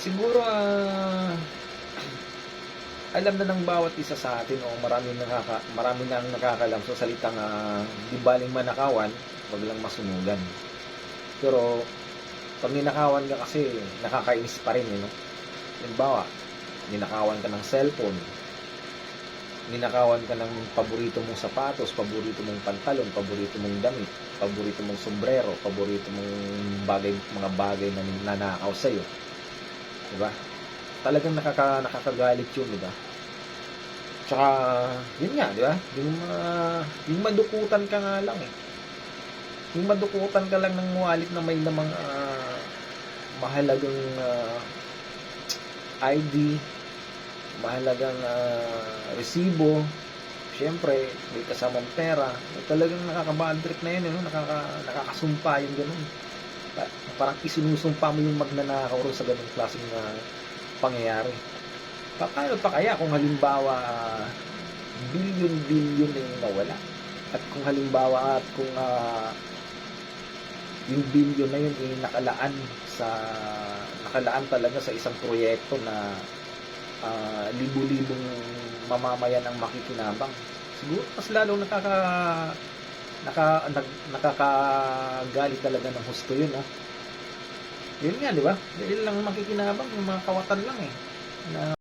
siguro ah, alam na ng bawat isa sa atin o marami nakaka marami nang nakakalam sa salitang uh, di baling manakawan, wag lang masunugan. Pero pag ninakawan ka kasi nakakainis pa rin eh, no? Halimbawa, ninakawan ka ng cellphone, ninakawan ka ng paborito mong sapatos, paborito mong pantalon, paborito mong damit, paborito mong sombrero, paborito mong bagay, mga bagay na nanakaw sa'yo. Diba? Talagang nakaka, nakakagalit yun, diba? Tsaka, yun nga, di ba? Yung, uh, yung madukutan ka nga lang eh. Yung madukutan ka lang ng wallet na may namang ah, mahalagang ah, ID, mahalagang ah, resibo, syempre, may kasamang pera, eh, talagang nakaka-bad trip na yun, eh, no? Nakaka, nakakasumpa yung ganun. Pa- Parang isinusumpa mo yung magnanakaw sa ganung klaseng ah, pangyayari. Pa- Paano pa kaya kung halimbawa ah, billion-billion na yung nawala? At kung halimbawa at kung ah, yung billion na yun ay nakalaan sa nakalaan talaga sa isang proyekto na ah, libu-libong mamamayan ang makikinabang. Siguro mas lalong nakaka naka, nag, nakakagalit talaga ng husto yun, ah. Yun nga, di ba? Dahil lang makikinabang, yung mga kawatan lang eh. Na